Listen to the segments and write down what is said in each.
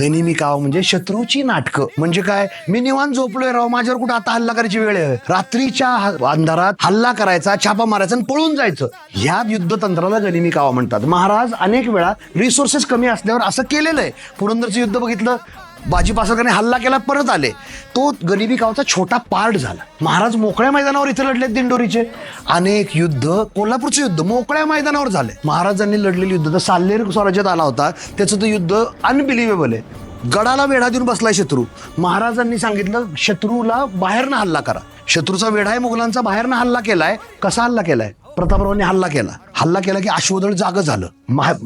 गनिमी काव म्हणजे शत्रूची नाटकं. म्हणजे काय? मी निवांत झोपलोय राव. माझ्यावर कुठं आता हल्ला करायची वेळ आहे? रात्रीच्या ह- अंधारात हल्ला करायचा छापा मारायचा आणि पळून जायचं. ह्या युद्धतंत्राला गनिमी काव म्हणतात. महाराज अनेक वेळा रिसोर्सेस कमी असल्यावर असं केलेलं आहे. पुरंदरचं युद्ध बघितलं? बाजी पासकरने हल्ला केला परत आले. तो गरिबी गावचा छोटा पार्ट झाला. महाराज मोकळ्या मैदानावर इथे लढले दिंडोरीचे. अनेक युद्ध कोल्हापूरचे युद्ध मोकळ्या मैदानावर झाले. महाराजांनी लढलेले युद्ध तर साल्लेर स्वराज्यात आला होता. त्याचं तो युद्ध अनबिलिव्हेबल आहे. गडाला वेढा देऊन बसलाय शत्रू. महाराजांनी सांगितलं शत्रूला बाहेरनं हल्ला करा. शत्रूचा वेढा आहे मुघलांचा बाहेरनं हल्ला केलाय. कसा हल्ला केलाय? प्रतापरावांनी हल्ला केला. हल्ला केला की अश्वदळ जाग झालं.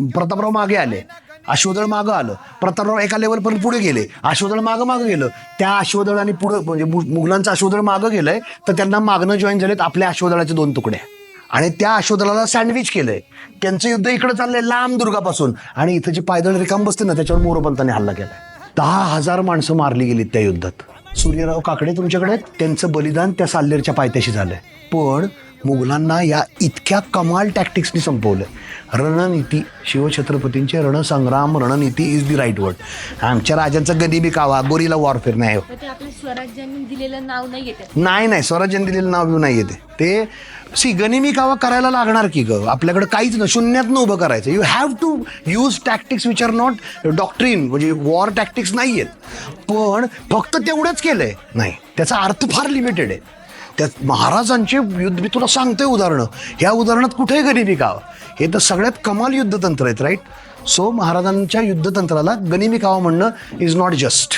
प्रतापराव मागे आले. अश्वदळ मागं आलं. प्रतापराव एका लेवलपर्यंत पुढे गेले. अश्वदळ मागं मागं गेलं. त्या अश्वदळाने पुढं म्हणजे मुघलांचं अश्वदळ मागं गेलंय तर त्यांना मागणं जॉईन झालेत आपल्या अश्वदळाचे दोन तुकडे. आणि त्या अश्वदळाला सँडविच केलंय. त्यांचं युद्ध इकडे चाललंय लांब दुर्गापासून. आणि इथं जे पायदळ रिकाम बसते ना त्याच्यावर मोरोपंतांनी हल्ला केलाय. दहा हजार माणसं मारली गेलीत त्या युद्धात. सूर्यराव काकडे तुमच्याकडे आहेत. त्यांचं बलिदान त्या साल्लेरच्या पायथ्याशी झालंय. पण मुघलांना या इतक्या कमाल टॅक्टिक्सनी संपवलं. रणनीती शिवछत्रपतींचे रणसंग्राम रणनीती इज दी राईट वर्ड आमच्या राजांचं गदिबी कावा गोरीला वॉरफेअर नाही स्वराज्यांनी दिलेलं नाव नाही येते. नाही नाही स्वराज्याने दिलेलं नाव नाही येते. ते सी गनिमी कावा करायला लागणार की ग? आपल्याकडे काहीच नाही शून्यातनं उभं करायचं. You have to use tactics which are not doctrine म्हणजे वॉर टॅक्टिक्स नाही आहेत पण फक्त तेवढंच केलंय. नाही त्याचा अर्थ फार लिमिटेड आहे. त्यात महाराजांचे युद्ध मी तुला सांगतोय उदाहरणं. ह्या उदाहरणात कुठेही गनिमी गाव हे तर सगळ्यात कमाल युद्धतंत्र आहेत राईट सो महाराजांच्या युद्धतंत्राला गनिमी कावा म्हणणं इज नॉट जस्ट